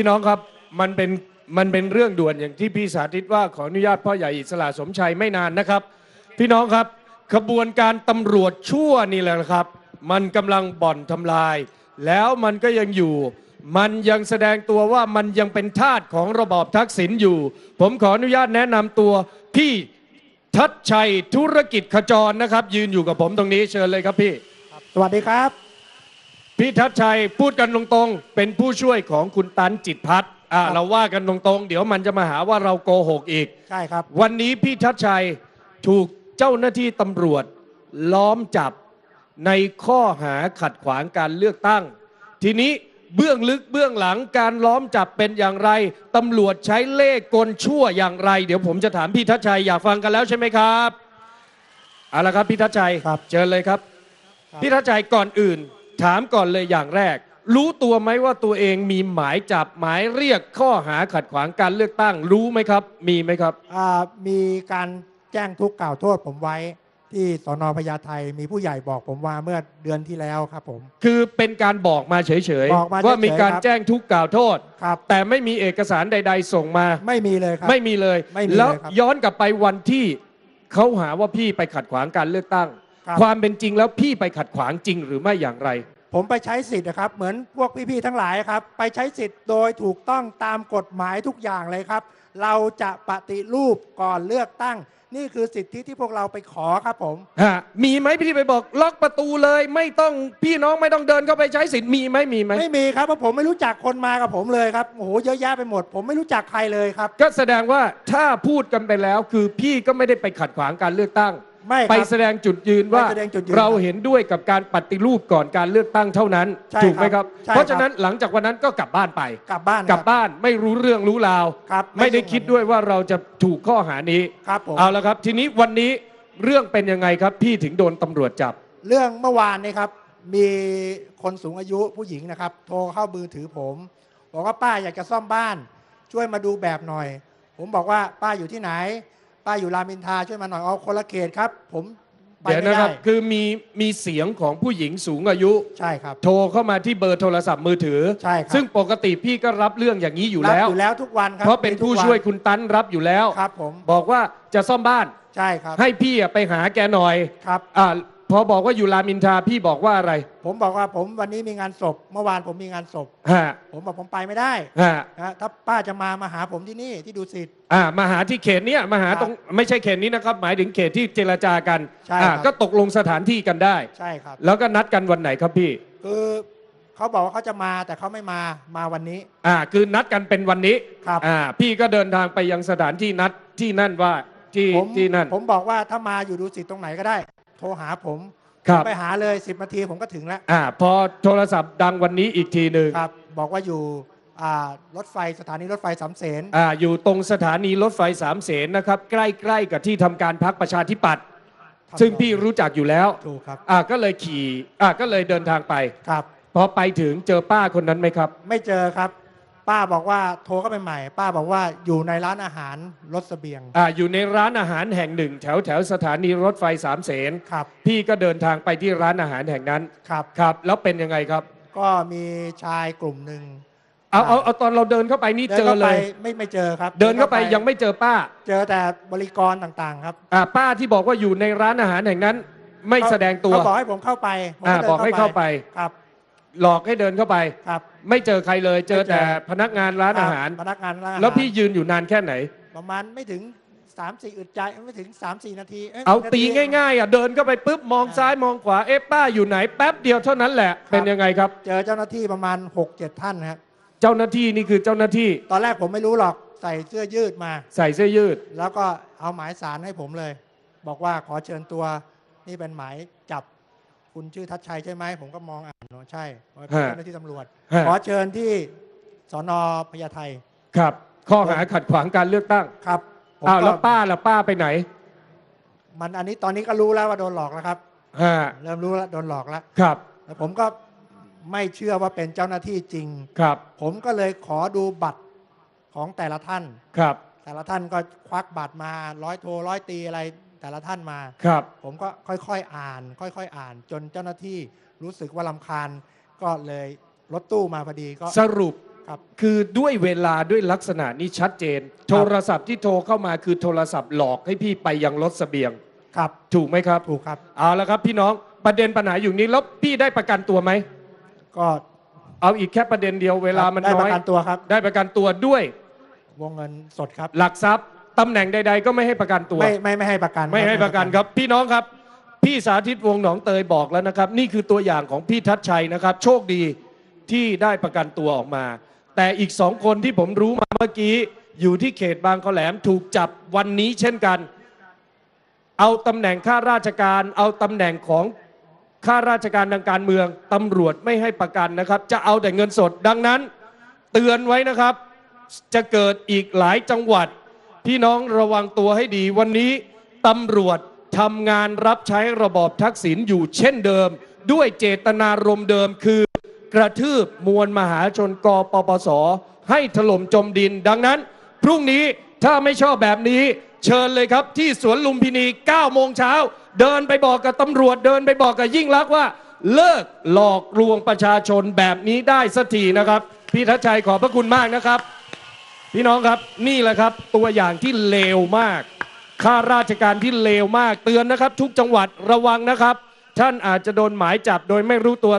พี่น้องครับมันเป็นมันเป็นเรื่องด่วนอย่างที่พี่สาธิตว่าขออนุญาตพ่อใหญ่อิสระสมชัยไม่นานนะครับ พี่น้องครับขบวนการตำรวจชั่วนี่แหละครับ มันกำลังบ่อนทำลาย แล้วมันก็ยังอยู่ มันยังแสดงตัวว่ามันยังเป็นทาสของระบอบทักษิณอยู่ ผมขออนุญาตแนะนำตัวพี่ทัดชัยธุรกิจขจรนะครับ ยืนอยู่กับผมตรงนี้เชิญเลยครับพี่ สวัสดีครับ พี่ทัศชัยพูดกันตรงๆ เป็นผู้ช่วยของคุณตันจิตพัฒน์อ่าครับเราว่ากันตรงๆ เดี๋ยวมันจะมาหาว่าเราโกหกอีก ใช่ครับ วันนี้พี่ทัศชัยถูกเจ้าหน้าที่ตำรวจ ล้อมจับในข้อหาขัดขวางการเลือกตั้ง ทีนี้เบื้องลึกเบื้องหลังการล้อมจับเป็นอย่างไรตำรวจใช้เล่ห์กลชั่วอย่างไร เดี๋ยวผมจะถามพี่ทัศชัยอยากฟังกันแล้วใช่ไหมครับเอาละครับพี่ทัศชัยครับเชิญเลยครับครับพี่ทัศชัยก่อนอื่น ถามก่อนเลยอย่างแรก รู้ตัวไหมว่าตัวเองมีหมายจับหมายเรียกข้อหาขัดขวางการเลือกตั้ง รู้ไหมครับ มีไหมครับ อ่ามีการแจ้งทุกข์กล่าวโทษผมไว้ ที่สอนอพญาไทมีผู้ใหญ่บอกผมว่าเมื่อเดือนที่แล้วครับผม คือเป็นการบอกมาเฉยบอกมาเฉยๆว่ามีการครับแจ้งทุกข์กล่าวโทษ ครับ แต่ไม่มีเอกสารใด ๆ ส่งมา ไม่มีเลยครับ ไม่มีเลย ไม่มีเลยแล้วครับ ย้อนกลับไปวันที่เขาหาว่าพี่ไปขัดขวางการเลือกตั้ง ครับความเป็นจริงแล้วพี่ไปขัดขวางจริงหรือไม่อย่างไร ผมไปใช้สิทธิ์นะครับ เหมือนพวกพี่ๆทั้งหลายครับ ไปใช้สิทธิ์โดยถูกต้องตามกฎหมายทุกอย่างเลยครับ เราจะปฏิรูปก่อนเลือกตั้ง นี่คือสิทธิที่พวกเราไปขอครับผมฮะมีไหมพี่ไปบอกล็อกประตูเลยไม่ต้องพี่น้องไม่ต้องเดินเข้าไปใช้สิทธิ์มีไหมมีไหมไม่มีครับเพราะผมไม่รู้จักคนมากับผมเลยครับโอ้โหเยอะแยะไปหมด ผมไม่รู้จักใครเลยครับ ก็แสดงว่าถ้าพูดกันไปแล้วคือพี่ก็ไม่ได้ไปขัดขวางการเลือกตั้ง ไม่คไปรับแสดงจุดยืนว่าไปแสดงจุดยืนเราเห็นด้วยกับการปฏิรูปก่อนการเลือกตั้งเท่านั้น ใช่ถูกไหมครับใช่เพราะฉะนั้นหลังจากวันนั้นก็กลับบ้านไป กลับบ้านกลับบ้านไม่รู้เรื่องรู้ราว ครับไม่ได้คิดด้วยว่าเราจะถูกข้อหานี้ครับผม เอาละครับ ทีนี้วันนี้เรื่องเป็นยังไงครับ พี่ถึงโดนตำรวจจับ เรื่องเมื่อวานนี้ครับ มีคนสูงอายุผู้หญิงนะครับ โทรเข้ามือถือผม บอกว่าป้าอยากจะซ่อมบ้าน ช่วยมาดูแบบหน่อย ผมบอกว่าป้าอยู่ที่ไหน ป้าอยู่รามอินทราช่วยมาหน่อยเอาคนละเขตครับ ผมไปเดี๋ยวไม่นะคได้รับคือมีมีเสียงของผู้หญิงสูงอายุ ใช่ครับ โทรเข้ามาที่เบอร์โทรศัพท์มือถือ ใช่ครับ ซึ่งปกติพี่ก็รับเรื่องอย่างนี้อยู่รับแล้ว อยู่แล้วทุกวันครับเพราะเป็นมีทุกผู้นช่วยคุณตันรับอยู่แล้ว ครับผมบอกว่าจะซ่อมบ้าน ใช่ครับให้พี่อะไปหาแกหน่อยครับ อ่า พอบอกว่าอยู่รามอินทราพี่บอกว่าอะไร ผมบอกว่าผมวันนี้มีงานศพ เมื่อวานผมมีงานศพ ฮะ ผมบอกผมไปไม่ได้ฮะ นะถ้าป้าจะมามาหาผมที่นี่ที่ดูสิทธิ์อ่ามาหาที่เขตเนี้ยมาหาครับตรงไม่ใช่เขตนี้นะครับ หมายถึงเขตที่เจรจากันใช่อ่าครับก็ตกลงสถานที่กันได้ ใช่ครับ แล้วก็นัดกันวันไหนครับพี่ คือเขาบอกว่าเขาจะมาแต่เขาไม่มามาวันนี้ อ่า คือนัดกันเป็นวันนี้ครับ อ่า พี่ก็เดินทางไปยังสถานที่นัดที่นั่นว่าที่ผมที่นั่น ผมบอกว่าถ้ามาอยู่ดูสิตตรงไหนก็ได้ โทรหาผมครับ ผมไปหาเลย10นาทีผมก็ถึงแล้วอ่าพอโทรศัพท์ดังวันนี้อีกทีหนึ่งครับบอกว่าอยู่อ่ารถไฟสถานีรถไฟสามเสนอ่าอยู่ตรงสถานีรถไฟสามเสนนะครับ ใกล้ๆกับที่ทำการพักประชาธิปัตย์ซึ่งพี่รู้จักอยู่แล้วถูกครับอ่าก็เลยขี่อ่าก็เลยเดินทางไป ครับ พอไปถึงเจอป้าคนนั้นไหมครับ ไม่เจอครับ ป้าบอกว่าโทรเข้าไปใหม่ ป้าบอกว่าอยู่ในร้านอาหารรถเสบียง อ่าอยู่ในร้านอาหารแห่งหนึ่ง แถวแถวสถานีรถไฟสามเสนครับ พี่ก็เดินทางไปที่ร้านอาหารแห่งนั้นครับ ครับ แล้วเป็นยังไงครับ ก็มีชายกลุ่มหนึ่งเอาเอาเอาตอนเราเดินเข้าไปนี่เดินเจอเข้าเลไปยไม่ไม่เจอครับ เดินเข้าไปยังไม่เจอป้า เจอแต่บริกรต่างๆ ครับอ่าป้าที่บอกว่าอยู่ในร้านอาหารแห่งนั้น ไม่แสดงตัวเขาบอกให้ผมเข้าไปผมอ่าเดินบอกให้เข้าไปครับ หลอกให้เดินเข้าไป ครับ ไม่เจอใครเลยเจอไม่เจอแต่พนักงานร้านอาหาร พนักงานร้านอาหารแล้วพี่ยืนอยู่นานแค่ไหน ประมาณไม่ถึง3 4อึดใจไม่ถึง3 4นาทียเอานทีตีง่ายๆอะเดินเข้าไปปุ๊บมองซ้ายมองขวาเอ๊ะป้าอยู่ไหนแป๊บเดียวเท่านั้นแหละ เป็นยังไงครับ เจอเจ้าหน้าที่ประมาณ6 7ท่านครับเจ้าหน้าที่นี่คือเจ้าหน้าที่ ตอนแรกผมไม่รู้หรอกใส่เสื้อยืดมา ใส่เสื้อยืด แล้วก็เอาหมายสารให้ผมเลย บอกว่าขอเชิญตัวนี่เป็นหมายจับ คุณชื่อทัชชัยใช่ไหมผมก็มองอ่านว่าใช่ว่าเป็นฮะเจ้าหน้าที่ตำรวจฮะขอเชิญที่สอนอพญาไทครับ ข้อหาขัดขวางการเลือกตั้งครับผมอ้าวก็แล้วป้าล่ะป้าไปไหน มันอันนี้ตอนนี้ก็รู้แล้วว่าโดนหลอกแล้วครับฮะเริ่มรู้แล้วโดนหลอกแล้วครับแต่ผมก็ไม่เชื่อว่าเป็นเจ้าหน้าที่จริงครับ ผมก็เลยขอดูบัตรของแต่ละท่านครับ แต่ละท่านก็ควักบัตรมาร้อยโทร้อยตีอะไรแต่ละท่านมาครับ ผมก็ค่อยๆอ่าน ค่อย ๆ อ่าน จนเจ้าหน้าที่รู้สึกว่าลำคาญก็เลยรถตู้มาพอดีก็สรุปครับคือด้วยเวลาด้วยลักษณะนี้ชัดเจน โทรศัพท์ที่โทรเข้ามาคือโทรศัพท์หลอกให้พี่ไปยังรถเสบียงครับ ถูกไหมครับถูกครับเอาละครับพี่น้องประเด็นปัญหาอยู่นี้แล้วพี่ได้ประกันตัวไหมก็เอาอีกแค่ประเด็นเดียวเวลามันได้น้ปอยระกันตัวครับ ได้ประกันตัวด้วย วงเงินสดครับหลักทรัพย์ตำแหน่งใด ๆ ก็ไม่ให้ประกันตัว ไม่ไม่ไม่ให้ประกันไม่ให้ประกันครับ พี่น้องครับ พี่สาธิตวงศ์หนองเตยบอกแล้วนะครับ นี่คือตัวอย่างของพี่ทัศชัยนะครับ โชคดีที่ได้ประกันตัวออกมา แต่อีกสองคนที่ผมรู้มาเมื่อกี้ อยู่ที่เขตบางขอแหลมถูกจับวันนี้เช่นกัน เอาตำแหน่งข้าราชการ เอาตำแหน่งของข้าราชการทางการเมืองตำรวจไม่ให้ประกันนะครับ จะเอาแต่เงินสดดังนั้น เตือนไว้นะครับ จะเกิดอีกหลายจังหวัด พี่น้องระวังตัวให้ดีวันนี้ตำรวจทำงานรับใช้ระบอบทักษิณอยู่เช่นเดิม ด้วยเจตนารมณ์เดิมคือกระทืบมวลมหาชนกปปส ให้ถล่มจมดิน ดังนั้น พรุ่งนี้ถ้าไม่ชอบแบบนี้ เชิญเลยครับที่สวนลุมพินี 9 โมงเช้า เดินไปบอกกับตำรวจเดินไปบอกกับยิ่งลักษณ์ว่า เลิกหลอกลวงประชาชนแบบนี้ได้สักทีนะครับ พี่ทัชชัยขอบพระคุณมากนะครับ พี่น้องครับนี่แหละครับตัวอย่างที่เลวมาก ข้าราชการที่เลวมากเตือนนะครับ ทุกจังหวัดระวังนะครับ ท่านอาจจะโดนหมายจับโดยไม่รู้ตัว